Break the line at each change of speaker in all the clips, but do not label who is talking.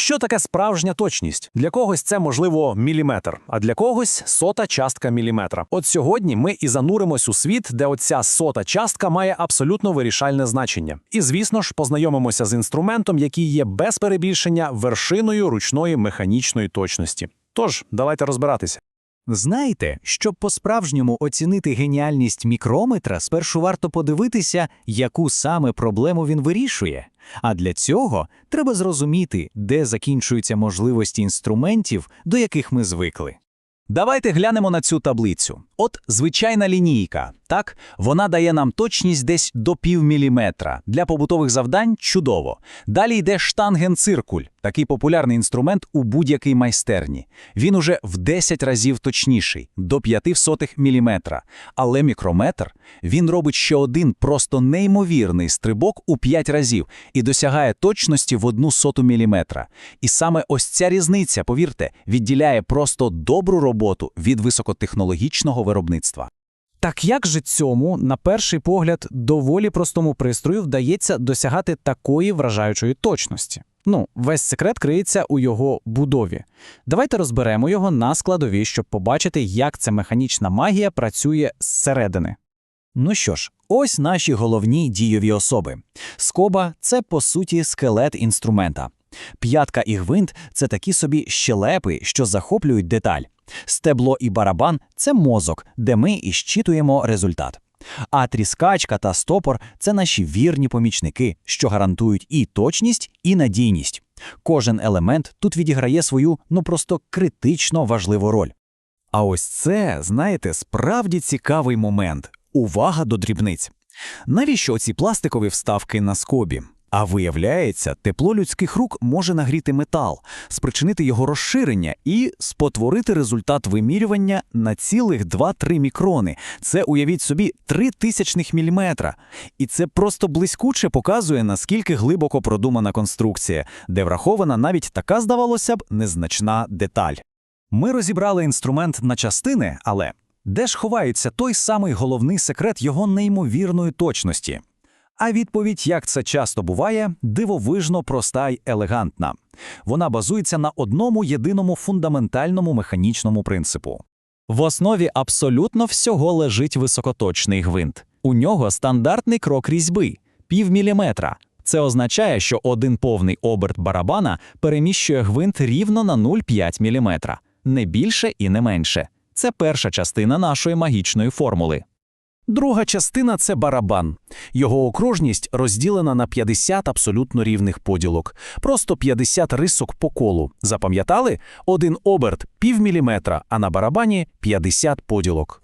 Що таке справжня точність? Для когось це можливо міліметр, а для когось сота частка міліметра. От сьогодні ми і зануримось у світ, де оця сота частка має абсолютно вирішальне значення. І звісно ж, познайомимося з інструментом, який є без перебільшення вершиною ручної механічної точності. Тож, давайте розбиратися.
Знаєте, щоб по-справжньому оцінити геніальність мікрометра, спершу варто подивитися, яку саме проблему він вирішує. А для цього треба зрозуміти, де закінчуються можливості інструментів, до яких ми звикли.
Давайте глянемо на цю таблицю. От звичайна лінійка, так? Вона дає нам точність десь до півміліметра. Для побутових завдань чудово. Далі йде штангенциркуль, такий популярний інструмент у будь-якій майстерні. Він уже в 10 разів точніший, до 5 сотих міліметра. Але мікрометр, він робить ще один просто неймовірний стрибок у 5 разів і досягає точності в одну соту міліметра. І саме ось ця різниця, повірте, відділяє просто добру роботу від високотехнологічного виробництва.
Так як же цьому, на перший погляд, доволі простому пристрою вдається досягати такої вражаючої точності? Ну, весь секрет криється у його будові. Давайте розберемо його на складові, щоб побачити, як ця механічна магія працює зсередини.
Ну що ж, ось наші головні дійові особи. Скоба це по суті скелет інструмента. П'ятка і гвинт це такі собі щелепи, що захоплюють деталь. Стебло і барабан це мозок, де ми і щитуємо результат. А тріскачка та стопор це наші вірні помічники, що гарантують і точність, і надійність. Кожен елемент тут відіграє свою ну просто критично важливу роль. А ось це, знаєте, справді цікавий момент. Увага до дрібниць. Навіщо ці пластикові вставки на скобі? А виявляється, тепло людських рук може нагріти метал, спричинити його розширення і спотворити результат вимірювання на цілих 2-3 мікрони. Це, уявіть собі, 3 тисячних міліметра. І це просто блискуче показує, наскільки глибоко продумана конструкція, де врахована навіть така, здавалося б, незначна деталь.
Ми розібрали інструмент на частини, але де ж ховається той самий головний секрет його неймовірної точності? А відповідь, як це часто буває, дивовижно проста й елегантна. Вона базується на одному єдиному фундаментальному механічному принципу.
В основі абсолютно всього лежить високоточний гвинт. У нього стандартний крок різьби півміліметра. Це означає, що один повний оберт барабана переміщує гвинт рівно на 0,5 мм, не більше і не менше. Це перша частина нашої магічної формули.
Друга частина це барабан. Його окружність розділена на 50 абсолютно рівних поділок. Просто 50 рисок по колу. Запам'ятали? Один оберт півміліметра, а на барабані 50 поділок.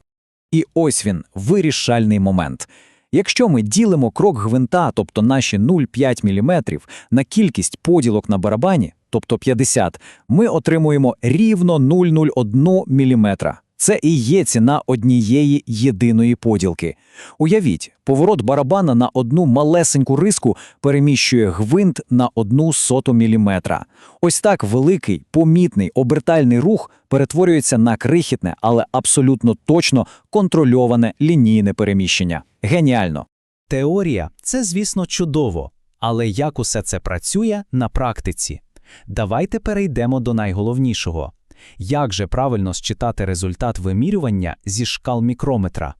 І ось він, вирішальний момент. Якщо ми ділимо крок гвинта, тобто наші 0,5 мм, на кількість поділок на барабані, тобто 50, ми отримуємо рівно 0,01 мм. Це і є ціна однієї єдиної поділки. Уявіть, поворот барабана на одну малесеньку риску переміщує гвинт на одну соту міліметра. Ось так великий, помітний обертальний рух перетворюється на крихітне, але абсолютно точно контрольоване лінійне переміщення. Геніально!
Теорія це, звісно, чудово, але як усе це працює на практиці? Давайте перейдемо до найголовнішого. Як же правильно считати результат вимірювання зі шкал мікрометра?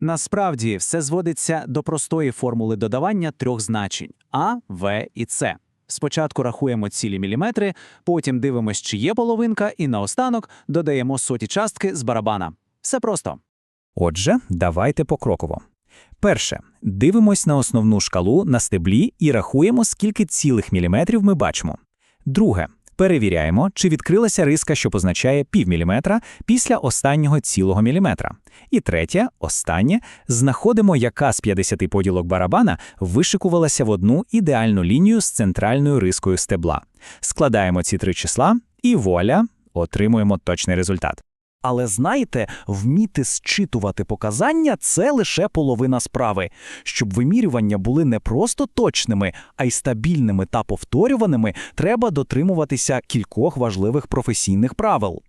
Насправді все зводиться до простої формули додавання трьох значень А, В і С. Спочатку рахуємо цілі міліметри, потім дивимось, чи є половинка, і наостанок додаємо соті частки з барабана. Все просто.
Отже, давайте покроково. Перше, дивимось на основну шкалу на стеблі і рахуємо, скільки цілих міліметрів ми бачимо. Друге, перевіряємо, чи відкрилася риска, що позначає півміліметра після останнього цілого міліметра. І третє, останнє, знаходимо, яка з 50 поділок барабана вишикувалася в одну ідеальну лінію з центральною рискою стебла. Складаємо ці три числа і вуаля, отримуємо точний результат.
Але знаєте, вміти зчитувати показання це лише половина справи. Щоб вимірювання були не просто точними, а й стабільними та повторюваними, треба дотримуватися кількох важливих професійних правил.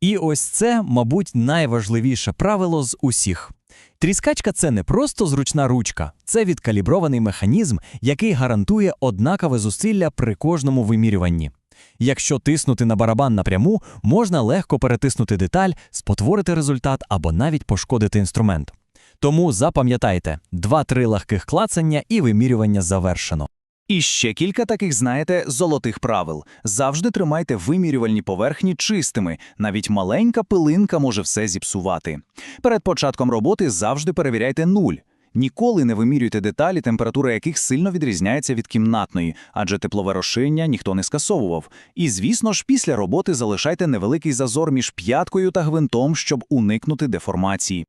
І ось це, мабуть, найважливіше правило з усіх. Тріскачка це не просто зручна ручка, це відкалібрований механізм, який гарантує однакове зусилля при кожному вимірюванні. Якщо тиснути на барабан напряму, можна легко перетиснути деталь, спотворити результат або навіть пошкодити інструмент. Тому запам'ятайте, 2-3 легких клацання і вимірювання завершено.
І ще кілька таких, знаєте, золотих правил. Завжди тримайте вимірювальні поверхні чистими, навіть маленька пилинка може все зіпсувати. Перед початком роботи завжди перевіряйте нуль. Ніколи не вимірюйте деталі, температура яких сильно відрізняється від кімнатної, адже теплове розширення ніхто не скасовував. І, звісно ж, після роботи залишайте невеликий зазор між п'яткою та гвинтом, щоб уникнути деформації.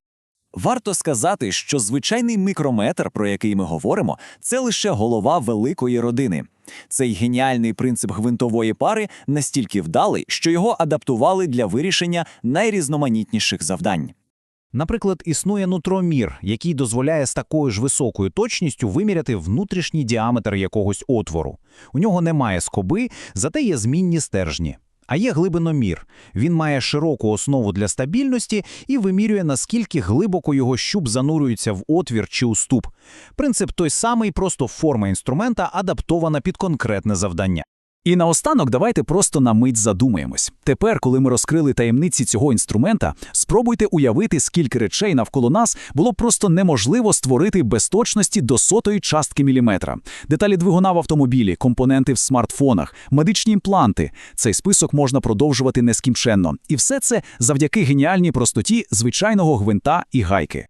Варто сказати, що звичайний мікрометр, про який ми говоримо, це лише голова великої родини. Цей геніальний принцип гвинтової пари настільки вдалий, що його адаптували для вирішення найрізноманітніших завдань.
Наприклад, існує нутромір, який дозволяє з такою ж високою точністю виміряти внутрішній діаметр якогось отвору. У нього немає скоби, зате є змінні стержні. А є глибиномір. Він має широку основу для стабільності і вимірює, наскільки глибоко його щуп занурюється в отвір чи уступ. Принцип той самий, просто форма інструмента адаптована під конкретне завдання.
І наостанок давайте просто на мить задумаємось. Тепер, коли ми розкрили таємниці цього інструмента, спробуйте уявити, скільки речей навколо нас було просто неможливо створити без точності до сотої частки міліметра. Деталі двигуна в автомобілі, компоненти в смартфонах, медичні імпланти. Цей список можна продовжувати нескінченно. І все це завдяки геніальній простоті звичайного гвинта і гайки.